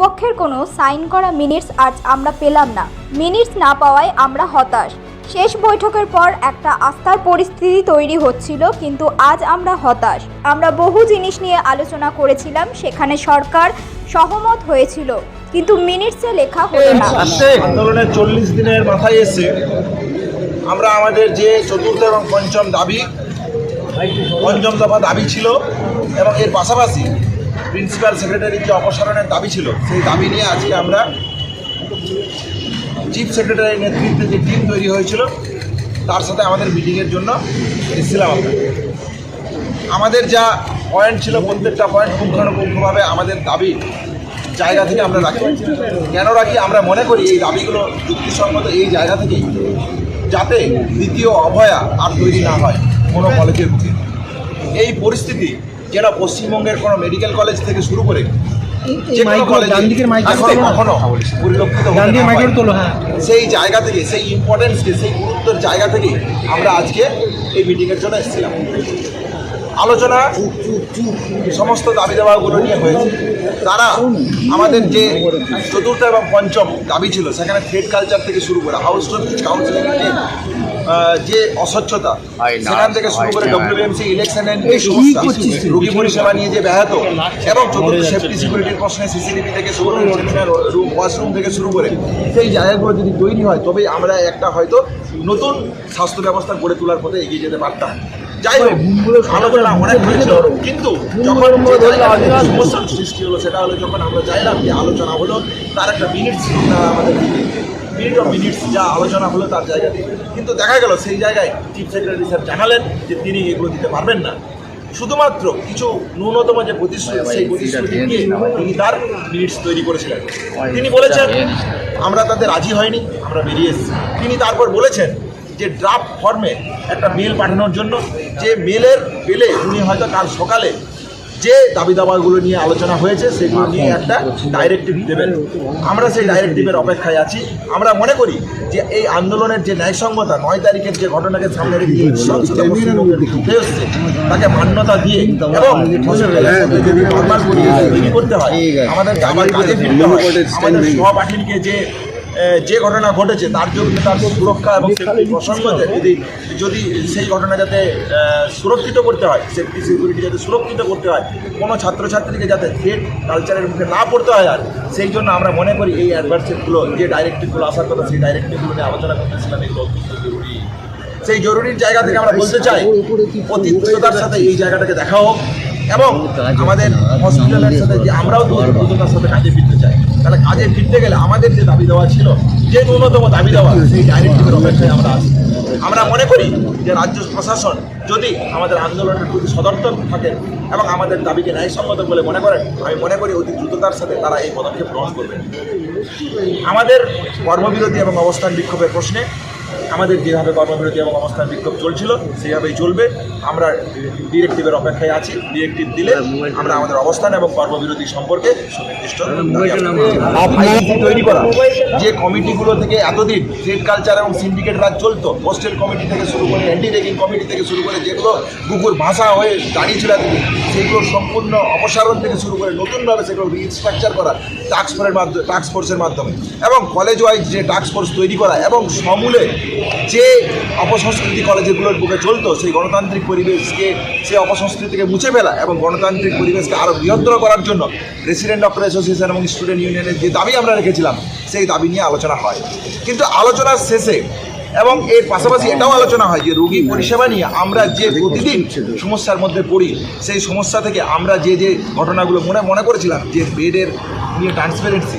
দুপক্ষের কোনো সাইন করা মিনিটস আজ আমরা পেলাম না। মিনিটস না পাওয়ায় আমরা হতাশ। শেষ বৈঠকের পর একটা আস্থার পরিস্থিতি তৈরি হচ্ছিল, কিন্তু আজ আমরা হতাশ। আমরা বহু জিনিস নিয়ে আলোচনা করেছিলাম, সেখানে সরকার সহমত হয়েছিল, কিন্তু মিনিটসে লেখা হলো না। আন্দোলনের চল্লিশ দিনের মাথায় এসে আমরা আমাদের যে চতুর্থ এবং পঞ্চম দাবি, পঞ্চম দফা দাবি ছিল, এবং এর পাশাপাশি প্রিন্সিপাল সেক্রেটারির যে অপসারণের দাবি ছিল, সেই দাবি নিয়ে আজকে আমরা চিফ সেক্রেটারির নেতৃত্বে যে টিম তৈরি হয়েছিল, তার সাথে আমাদের মিটিংয়ের জন্য এসেছিলাম আমরা। আমাদের যা পয়েন্ট ছিল, প্রত্যেকটা পয়েন্ট পুঙ্খানুপুঙ্খভাবে আমাদের দাবি জায়গা থেকে আমরা রাখি। কেন রাখি? আমরা মনে করি এই দাবিগুলো যুক্তিসঙ্গত এই জায়গা থেকেই, যাতে দ্বিতীয় অভয়া আর তৈরি না হয় কোনো কলেজের বুকে এই পরিস্থিতি যেটা পশ্চিমবঙ্গের কোনো মেডিকেল কলেজ থেকে শুরু করে হ্যাঁ। সেই জায়গা থেকে সেই ইম্পর্টেন্সকে সেই গুরুত্বের জায়গা থেকে আমরা আজকে এই মিটিংয়ের জন্য এসেছিলাম। আলোচনা সমস্ত দাবি দাবাগুলো নিয়ে হয়েছে। তারা আমাদের যে চতুর্থ এবং পঞ্চম দাবি ছিল সেখানে থ্রেড কালচার থেকে শুরু করে হাউস কাউন্সিলিং যে অস্বচ্ছতা সেখান থেকে শুরু করে ডব্লিউএমসি ইলেকশনের যে সমস্যা রোগী পরিষেবা নিয়ে যে ব্যাহত এবং চতুর্থ সেফটি সিকিউরিটির প্রশ্নে সিসিটিভি থেকে শুরু করে রুম ওয়াশরুম থেকে শুরু করে সেই জায়গাগুলো যদি তৈরি হয় তবেই আমরা একটা হয়তো নতুন স্বাস্থ্য ব্যবস্থা গড়ে তোলার পথে এগিয়ে যেতে পারতাম। যাই হোক আলোচনা অনেক হয়েছিল কিন্তু যখন সমস্যার সৃষ্টি হলো সেটা হলো যখন আমরা চাইলাম যে আলোচনা হলো তার একটা মিনিটস আমাদের মিনিট অফ মিনিটস যা আলোচনা হলো তার জায়গাতে কিন্তু দেখা গেল সেই জায়গায় চিফ সেক্রেটারি স্যার জানালেন যে তিনি এগুলো দিতে পারবেন না। শুধুমাত্র কিছু ন্যূনতম যে প্রতিশ্রুতি সেই প্রতিশ্রুতি তিনি তার মিনিটস তৈরি করেছিলেন। তিনি বলেছেন আমরা তাতে রাজি হয়নি আমরা বেরিয়ে এসেছি। তিনি তারপর বলেছেন যে ড্রাফট ফর্মে একটা মেল পাঠানোর জন্য যে মেলের পেলে উনি হয়তো কাল সকালে যে দাবি দাবাগুলো নিয়ে আলোচনা হয়েছে সেগুলো নিয়ে একটা ডাইরেক্টিভ দেবেন। আমরা সেই ডাইরেক্টিভের অপেক্ষায় আছি। আমরা মনে করি যে এই আন্দোলনের যে ন্যায়সঙ্গতা নয় তারিখের যে ঘটনাকে সামনে রেখে এসছে তাকে মান্যতা দিয়ে এবং করতে হয়। আমাদের সহপাঠীকে যে যে ঘটনা ঘটেছে, তার জন্য তার সুরক্ষা এবং সেফটি যদি যদি সেই ঘটনা যাতে সুরক্ষিত করতে হয় সেফটি সিকিউরিটি যাতে সুরক্ষিত করতে হয়, কোনো ছাত্রছাত্রীকে যাতে থ্রেট কালচারের মুখে না পড়তে হয় আর, সেই জন্য আমরা মনে করি এই অ্যাডভার্সেটগুলো যে ডাইরেক্টিভগুলো আসার কথা, সেই ডাইরেক্টিভগুলো নিয়ে আলোচনা করতেছিলাম এগুলো অত্যন্ত জরুরি। সেই জরুরির জায়গা থেকে আমরা বলতে চাই অতি দ্রুততার সাথে এই জায়গাটাকে দেখা হোক। এবং আমাদের হসপিটালের সাথে যে আমরাও দ্রুততার সাথে কাজে ফিরতে চাই। তাহলে কাজে ফিরতে গেলে আমাদের যে দাবি দেওয়া ছিল যে ন্যূনতম দাবি দেওয়া সেই ডাইরেক্টিভের অপেক্ষায় আমরা আছি। আমরা মনে করি যে রাজ্য প্রশাসন যদি আমাদের আন্দোলনের প্রতি সদর্থক থাকেন এবং আমাদের দাবিকে ন্যায়সঙ্গত বলে মনে করেন আমি মনে করি অতি দ্রুততার সাথে তারা এই পদক্ষেপ গ্রহণ করবেন আমাদের কর্মবিরতি এবং অবস্থান বিক্ষোভের প্রশ্নে আমাদের যেভাবে কর্মবিরতি এবং অবস্থান বিক্ষোভ চলছিল সেইভাবেই চলবে। আমরা ডিরেক্টিভের অপেক্ষায় আছি। ডিরেক্টিভ দিলে আমরা আমাদের অবস্থান এবং কর্মবিরতি সম্পর্কে সুনির্দিষ্ট তৈরি করা। যে কমিটিগুলো থেকে এতদিন ট্রেড কালচার এবং সিন্ডিকেট রাজ চলতো হোস্টেল কমিটি থেকে শুরু করে অ্যান্টি রেগিং কমিটি থেকে শুরু করে যেগুলো কুকুর ভাষা হয়ে দাঁড়িয়েছিল সেগুলো সম্পূর্ণ অপসারণ থেকে শুরু করে নতুনভাবে সেগুলো রিস্ট্রাকচার করা টাস্ক ফোর্সের মাধ্যমে টাস্ক ফোর্সের মাধ্যমে। এবং কলেজ ওয়াইজ যে টাস্ক ফোর্স তৈরি করা এবং সমূলে যে অপসংস্কৃতি কলেজগুলোর বুকে চলতো, সেই গণতান্ত্রিক পরিবেশকে সেই অপসংস্কৃতিকে মুছে ফেলা এবং গণতান্ত্রিক পরিবেশকে আরও বৃহত্তর করার জন্য রেসিডেন্ট ডক্টর অ্যাসোসিয়েশন এবং স্টুডেন্ট ইউনিয়নের যে দাবি আমরা রেখেছিলাম, সেই দাবি নিয়ে আলোচনা হয়। কিন্তু আলোচনার শেষে এবং এর পাশাপাশি এটাও আলোচনা হয় যে রোগী পরিষেবা নিয়ে আমরা যে প্রতিদিন সমস্যার মধ্যে পড়ি, সেই সমস্যা থেকে আমরা যে যে ঘটনাগুলো মনে মনে করেছিলাম যে বেডের নিয়ে ট্রান্সপারেন্সি